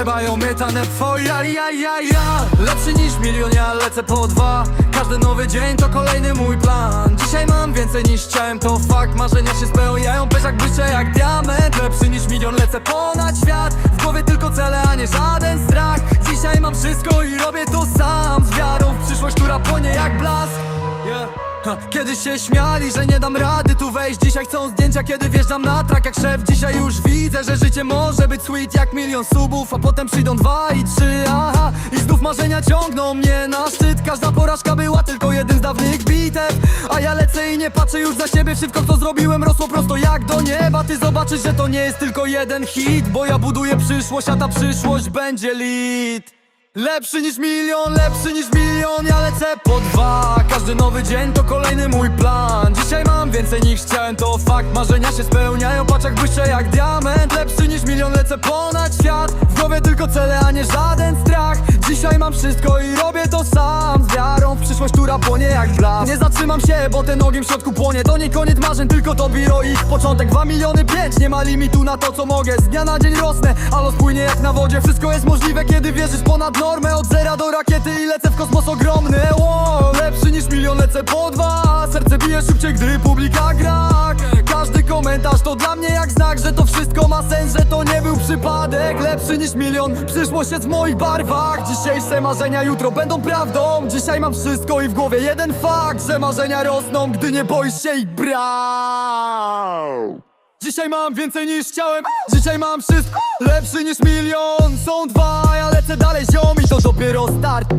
Ebają mietanę twoja, ja, ja, ja Lepszy niż milion, ja lecę po dwa. Każdy nowy dzień to kolejny mój plan. Dzisiaj mam więcej niż chciałem, to fakt. Marzenia się spełniają, bez jak błyszczę jak diament. Lepszy niż milion, lecę ponad świat. W głowie tylko cele, a nie żaden strach. Dzisiaj mam wszystko i robię to sam. Z wiarą w przyszłość, która płonie jak blask Kiedyś się śmiali, że nie dam rady tu wejść. Dzisiaj chcą zdjęcia, kiedy wjeżdżam na trak. Jak szef Dzisiaj już widzę, że życie może być sweet jak milion subów A potem przyjdą dwa i trzy, aha I znów marzenia ciągną mnie na szczyt. Każda porażka była tylko jeden z dawnych bitew. A ja lecę i nie patrzę już za siebie. Wszystko co zrobiłem rosło prosto jak do nieba. Ty zobaczysz, że to nie jest tylko jeden hit Bo ja buduję przyszłość, a ta przyszłość będzie lit Lepszy niż milion, lepszy niż milion, ja lecę po dwa. Każdy nowy dzień to kolejny mój plan. Dzisiaj mam więcej niż chciałem, to fakt. Marzenia się spełniają, patrz jak błyszczę jak diament. Lepszy niż milion, lecę ponad świat. W głowie tylko cele, a nie żaden strach Dzisiaj mam wszystko i robię to sam. Z wiarą w przyszłość, która płonie jak blask. Nie zatrzymam się, bo ten ogień w środku płonie. To nie koniec marzeń, tylko to biro ich początek. Dwa miliony pięć, nie ma limitu na to co mogę. Z dnia na dzień rosnę, a los płynie jak na wodzie. Wszystko jest możliwe, kiedy wierzysz ponad normę. Od zera do rakiety i lecę w kosmos ogromny. Wow, Lepszy niż milion, lecę po dwa. Serce bije szybciej, gdy publika gra komentarz to dla mnie jak znak Że to wszystko ma sens, że to nie był przypadek. Lepszy niż milion, przyszłość jest w moich barwach. Dzisiejsze marzenia jutro będą prawdą. Dzisiaj mam wszystko i w głowie jeden fakt Że marzenia rosną, gdy nie boisz się ich brał. Dzisiaj mam więcej niż chciałem. Dzisiaj mam wszystko. Lepszy niż milion. Są dwa, ja lecę dalej ziom I to dopiero start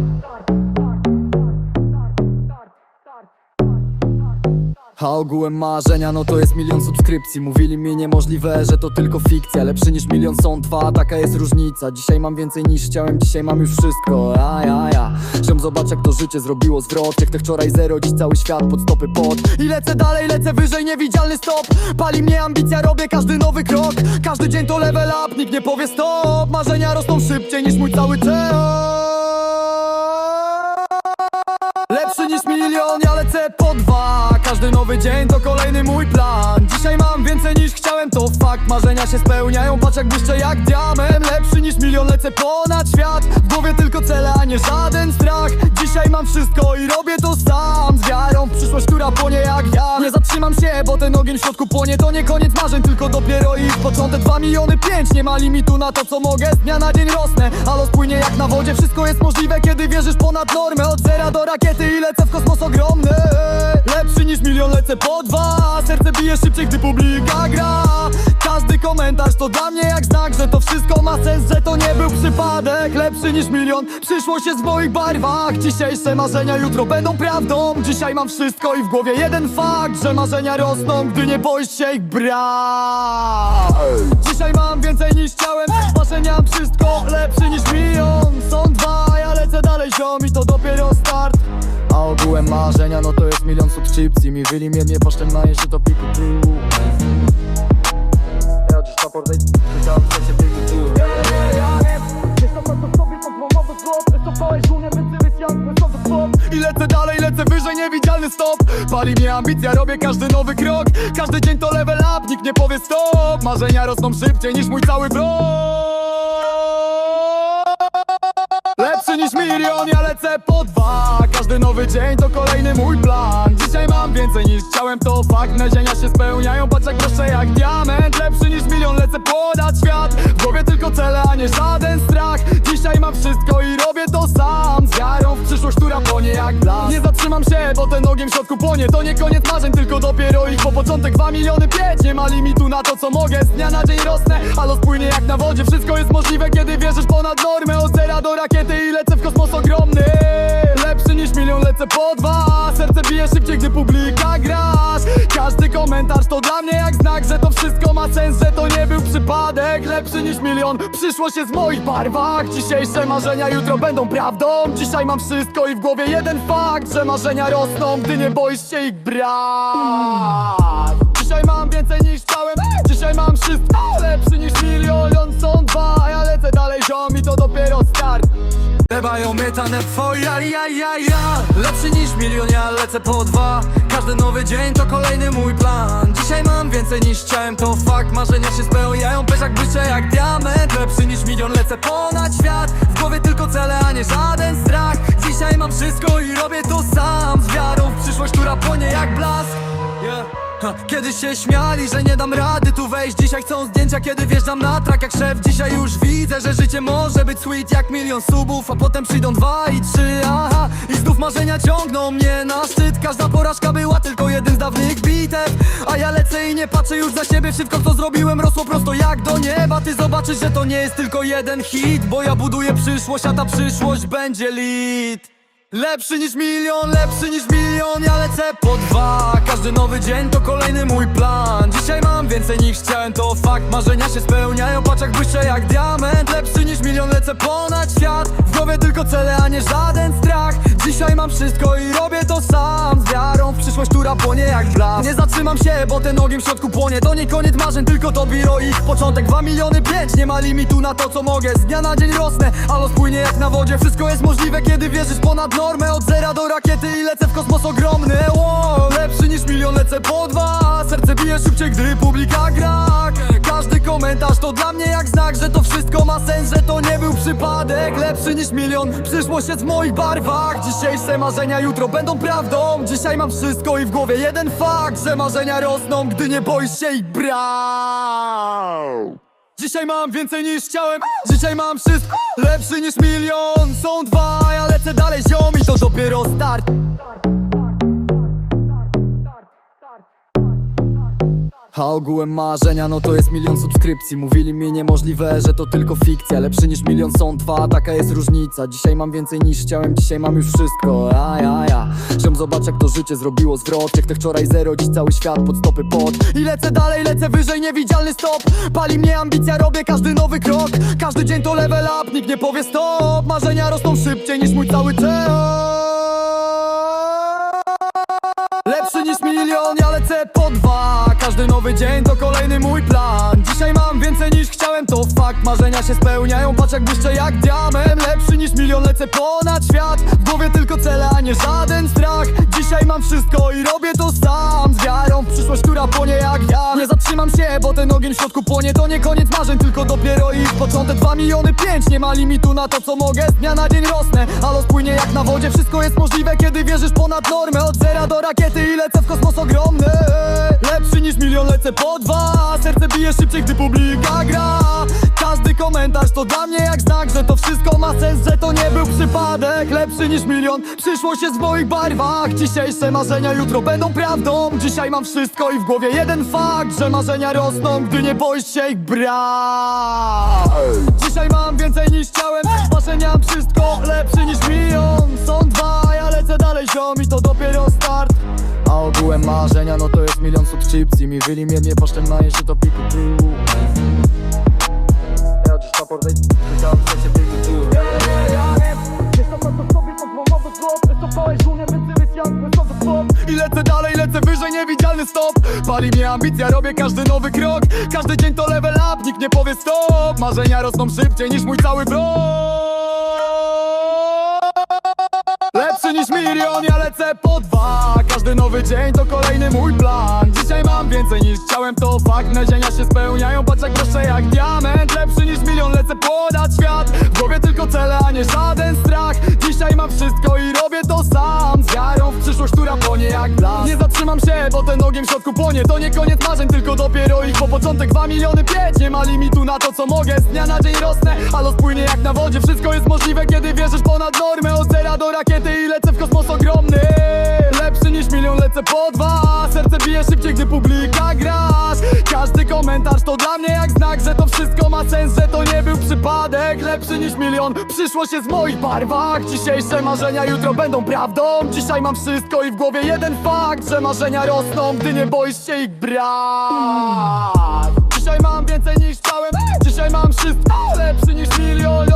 A ogółem marzenia, no to jest milion subskrypcji. Mówili mi niemożliwe, że to tylko fikcja Lepszy niż milion są dwa, taka jest różnica. Dzisiaj mam więcej niż chciałem, dzisiaj mam już wszystko. A ja, ja, Żem zobacz jak to życie zrobiło zwrot. Jak te wczoraj zero, dziś cały świat pod stopy pod. I lecę dalej, lecę wyżej, niewidzialny stop. Pali mnie ambicja, robię każdy nowy krok. Każdy dzień to level up, nikt nie powie stop. Marzenia rosną szybciej niż mój cały czas Lepszy niż milion, ja lecę po dwa. Każdy nowy dzień to kolejny mój plan. Dzisiaj mam więcej niż chciałem, to fakt. Marzenia się spełniają, patrz jak błyszczę jak diament. Lepszy niż milion, lecę ponad świat. W głowie tylko cele, a nie żaden strach. Dzisiaj mam wszystko i robię to sam. Z wiarą w przyszłość, która płonie jak ja. Nie zatrzymam się, bo ten ogień w środku płonie. To nie koniec marzeń, tylko dopiero ich początek. Dwa miliony pięć, nie ma limitu na to co mogę. Z dnia na dzień rosnę, a los Wszystko jest możliwe, kiedy wierzysz ponad normę. Od zera do rakiety i lecę w kosmos ogromny. Lepszy niż milion, lecę po dwa. Serce bije szybciej, gdy publika gra komentarz to dla mnie jak znak Że to wszystko ma sens, że to nie był przypadek. Lepszy niż milion, przyszłość jest w moich barwach. Dzisiejsze marzenia jutro będą prawdą. Dzisiaj mam wszystko i w głowie jeden fakt Że marzenia rosną, gdy nie boisz się ich brać. Dzisiaj mam więcej niż chciałem Marzenia wszystko, lepszy niż milion. Są dwa, ja lecę dalej ziom i to dopiero start. A ogółem marzenia, no to jest milion subskrypcji. Mi wyli mnie, poszczędna się to piku tu Ja dziś support, czekam, że się piku tu I lecę dalej, lecę wyżej, niewidzialny stop. Pali mnie ambicja, robię każdy nowy krok. Każdy dzień to level up, nikt nie powie stop. Marzenia rosną szybciej niż mój cały blok Lepszy niż milion, ja lecę po dwa. Każdy nowy dzień to kolejny mój plan. Dzisiaj mam więcej niż chciałem, to fakt. Marzenia się spełniają, patrz jak proszę jak diament. Lepszy niż milion, lecę ponad świat. W głowie tylko cele, a nie żaden strach. Dzisiaj mam wszystko i robię to sam wiarą w przyszłość, która płonie jak blask. Nie zatrzymam się, bo ten ogień w środku płonie. To nie koniec marzeń, tylko dopiero ich po początek. Dwa miliony pięć, nie ma limitu na to co mogę. Z dnia na dzień rosnę, a los płynie jak na wodzie. Wszystko jest możliwe, kiedy wierzysz ponad normę. Od zera do rakiety i lecę w kosmos ogromny. Lepszy niż milion, lecę po dwa. Serce bije szybciej, gdy publika grasz. Każdy komentarz to dla mnie jak znak Że to wszystko ma sens, że to przypadek Lepszy niż milion, przyszłość jest w moich barwach. Dzisiejsze marzenia jutro będą prawdą. Dzisiaj mam wszystko i w głowie jeden fakt Że marzenia rosną, gdy nie boisz się ich brać. Dzisiaj mam więcej niż chciałem Dzisiaj mam wszystko. Lepszy niż milion Są dwa, ja lecę dalej ziom i to dopiero start Grzebają ta twoja ja, ja, ja. Lepszy niż milion, ja lecę po dwa. Każdy nowy dzień to kolejny mój plan. Dzisiaj mam więcej niż chciałem, to fakt. Marzenia się spełniają, bez jak bycie jak diament. Lepszy niż milion, lecę ponad świat. W głowie tylko cele, a nie żaden strach. Dzisiaj mam wszystko i robię to sam. Z wiarą w przyszłość, która płonie jak blask. Yeah. Kiedyś się śmiali, że nie dam rady tu wejść Dzisiaj chcą zdjęcia, kiedy wjeżdżam na trak jak szef. Dzisiaj już widzę, że życie może być sweet jak milion subów A potem przyjdą dwa i trzy, aha. I znów marzenia ciągną mnie na szczyt. Każda porażka była tylko jeden z dawnych bitew. A ja lecę i nie patrzę już za siebie. Wszystko co zrobiłem rosło prosto jak do nieba. Ty zobaczysz, że to nie jest tylko jeden hit Bo ja buduję przyszłość, a ta przyszłość będzie lit Lepszy niż milion, lepszy niż milion, ja lecę po dwa. Każdy nowy dzień to kolejny mój plan. Dzisiaj mam więcej niż chciałem, to fakt. Marzenia się spełniają, patrz jak błyszczę jak diament. Lepszy niż milion, lecę ponad świat. W głowie tylko cele, a nie żaden strach. Dzisiaj mam wszystko i robię to przyszłość, która płonie jak blask. Nie zatrzymam się, bo ten ogień w środku płonie. To nie koniec marzeń, tylko to biro ich początek. Dwa miliony pięć, nie ma limitu na to co mogę. Z dnia na dzień rosnę, a los płynie jak na wodzie. Wszystko jest możliwe, kiedy wierzysz ponad normę. Od zera do rakiety i lecę w kosmos ogromny. Wow, Lepszy niż milion, lecę po dwa. Serce bije szybciej, gdy publika gra komentarz to dla mnie jak znak Że to wszystko ma sens, że to nie był przypadek. Lepszy niż milion, przyszłość jest w moich barwach. Dzisiejsze marzenia jutro będą prawdą. Dzisiaj mam wszystko i w głowie jeden fakt Że marzenia rosną, gdy nie boisz się ich brał. Dzisiaj mam więcej niż chciałem Dzisiaj mam wszystko. Lepszy niż milion Są dwa, ja lecę dalej ziom I to dopiero start A ogółem marzenia, no to jest milion subskrypcji. Mówili mi niemożliwe, że to tylko fikcja. Lepszy niż milion są dwa, taka jest różnica. Dzisiaj mam więcej niż chciałem, dzisiaj mam już wszystko. A ja, ja, żem zobacz jak to życie zrobiło zwrot. Jak te wczoraj zero, dziś cały świat pod stopy pod. I lecę dalej, lecę wyżej, niewidzialny stop. Pali mnie ambicja, robię każdy nowy krok. Każdy dzień to level up, nikt nie powie stop. Marzenia rosną szybciej niż mój cały czas Każdy nowy dzień to kolejny mój plan. Dzisiaj mam więcej niż chciałem, to fakt. Marzenia się spełniają, patrz jak błyszczę jak diament. Lepszy niż milion, lecę ponad świat. W głowie tylko cele, a nie żaden strach. Dzisiaj mam wszystko i robię to sam zatrzymam się, bo ten ogień w środku płonie. To nie koniec marzeń, tylko dopiero ich początek. Dwa miliony pięć, nie ma limitu na to co mogę. Z dnia na dzień rosnę, a los płynie jak na wodzie. Wszystko jest możliwe, kiedy wierzysz ponad normę. Od zera do rakiety i lecę w kosmos ogromny. Lepszy niż milion, lecę po dwa. Serce bije szybciej, gdy publika gra komentarz to dla mnie jak znak Że to wszystko ma sens, że to nie był przypadek. Lepszy niż milion, przyszłość jest w moich barwach. Dzisiejsze marzenia jutro będą prawdą. Dzisiaj mam wszystko i w głowie jeden fakt Że marzenia rosną, gdy nie boisz się ich brać. Dzisiaj mam więcej niż chciałem Marzenia wszystko lepszy niż milion. Są dwa, ja lecę dalej ziom i to dopiero start. A ogółem marzenia, no to jest milion subskrypcji. Mi wyli mnie, nie poszczędnaje się to piku tu Ja dziś na portej, czekam, co się piku tu I lecę dalej, lecę wyżej, niewidzialny stop. Pali mnie ambicja, robię każdy nowy krok. Każdy dzień to level up, nikt nie powie stop. Marzenia rosną szybciej niż mój cały blok milion, ja lecę po dwa. Każdy nowy dzień to kolejny mój plan. Dzisiaj mam więcej niż chciałem, to fakt. Marzenia się spełniają, patrz jak proszę jak diament. Lepszy niż milion, lecę ponad świat. W głowie tylko cele, a nie żaden strach Dzisiaj mam wszystko i robię to sam. Z wiarą w przyszłość, która płonie jak blask. Nie zatrzymam się, bo ten ogień w środku płonie. To nie koniec marzeń, tylko dopiero ich po początek. Dwa miliony pięć, nie ma limitu na to co mogę. Z dnia na dzień rosnę, a los płynie jak na wodzie. Wszystko jest możliwe, kiedy wierzysz ponad normę. Od zera do rakiety i lecę w kosmos ogromny. Lepszy niż milion, lecę po dwa. Serce bije szybciej, gdy publika grasz. Każdy komentarz to dla mnie jak znak Że to wszystko ma sens, Lepszy niż milion, przyszłość jest w moich barwach. Dzisiejsze marzenia jutro będą prawdą. Dzisiaj mam wszystko i w głowie jeden fakt Że marzenia rosną, gdy nie boisz się ich brać. Dzisiaj mam więcej niż chciałem Dzisiaj mam wszystko. Lepszy niż milion